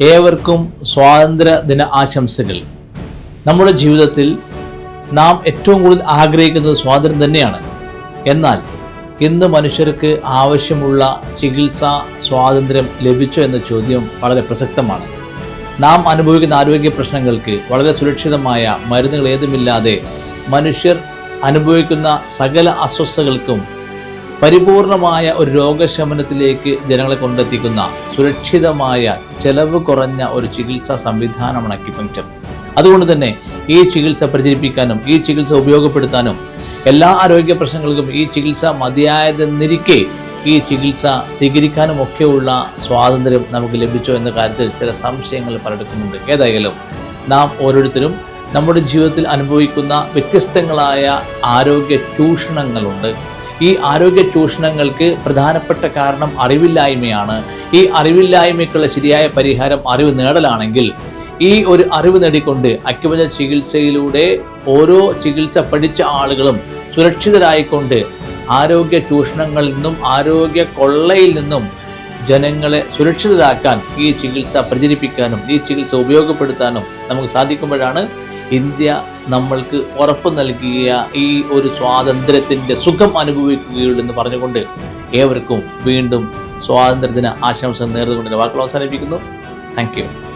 ഏവർക്കും സ്വാതന്ത്ര്യ ദിന ആശംസകൾ. നമ്മുടെ ജീവിതത്തിൽ നാം ഏറ്റവും കൂടുതൽ ആഗ്രഹിക്കുന്നത് സ്വാതന്ത്ര്യം തന്നെയാണ്. എന്നാൽ ഇന്ന് മനുഷ്യർക്ക് ആവശ്യമുള്ള ചികിത്സാ സ്വാതന്ത്ര്യം ലഭിച്ചോ എന്ന ചോദ്യം വളരെ പ്രസക്തമാണ്. നാം അനുഭവിക്കുന്ന ആരോഗ്യ പ്രശ്നങ്ങൾക്ക് വളരെ സുരക്ഷിതമായ മരുന്നുകൾ ഏതുമില്ലാതെ മനുഷ്യർ അനുഭവിക്കുന്ന സകല അസ്വസ്ഥതകൾക്കും പരിപൂർണമായ ഒരു രോഗശമനത്തിലേക്ക് ജനങ്ങളെ കൊണ്ടെത്തിക്കുന്ന സുരക്ഷിതമായ ചെലവ് കുറഞ്ഞ ഒരു ചികിത്സാ സംവിധാനമാണ് അക്യുപങ്ക്ചർ. അതുകൊണ്ട് തന്നെ ഈ ചികിത്സ പ്രചരിപ്പിക്കാനും ഈ ചികിത്സ ഉപയോഗപ്പെടുത്താനും എല്ലാ ആരോഗ്യ പ്രശ്നങ്ങൾക്കും ഈ ചികിത്സ മതിയായതെന്നിരിക്കെ ഈ ചികിത്സ സ്വീകരിക്കാനും ഒക്കെയുള്ള സ്വാതന്ത്ര്യം നമുക്ക് ലഭിച്ചോ എന്ന കാര്യത്തിൽ ചില സംശയങ്ങൾ പലർക്കുന്നുണ്ട് ഏതായാലും നാം ഓരോരുത്തരും നമ്മുടെ ജീവിതത്തിൽ അനുഭവിക്കുന്ന വ്യത്യസ്തങ്ങളായ ആരോഗ്യ ചൂഷണങ്ങളുണ്ട്. ഈ ആരോഗ്യ ചൂഷണങ്ങൾക്ക് പ്രധാനപ്പെട്ട കാരണം അറിവില്ലായ്മയാണ്. ഈ അറിവില്ലായ്മയ്ക്കുള്ള ശരിയായ പരിഹാരം അറിവ് നേടലാണെങ്കിൽ ഈ ഒരു അറിവ് നേടിക്കൊണ്ട് അക്യുപഞ്ച ചികിത്സയിലൂടെ ഓരോ ചികിത്സ പഠിച്ച ആളുകളും സുരക്ഷിതരായിക്കൊണ്ട് ആരോഗ്യ ചൂഷണങ്ങളിൽ നിന്നും ആരോഗ്യ കൊള്ളയിൽ നിന്നും ജനങ്ങളെ സുരക്ഷിതരാക്കാൻ ഈ ചികിത്സ പ്രചരിപ്പിക്കാനും ഈ ചികിത്സ ഉപയോഗപ്പെടുത്താനും നമുക്ക് സാധിക്കുമ്പോഴാണ് ഇന്ത്യ നമ്മൾക്ക് ഉറപ്പ് നൽകിയ ഈ ഒരു സ്വാതന്ത്ര്യത്തിന്റെ സുഖം അനുഭവിക്കുകയുള്ളൂ എന്ന് പറഞ്ഞുകൊണ്ട് ഏവർക്കും വീണ്ടും സ്വാതന്ത്ര്യദിന ആശംസ നേർന്നുകൊണ്ട് വാക്കുകൾ അവസാനിപ്പിക്കുന്നു. താങ്ക്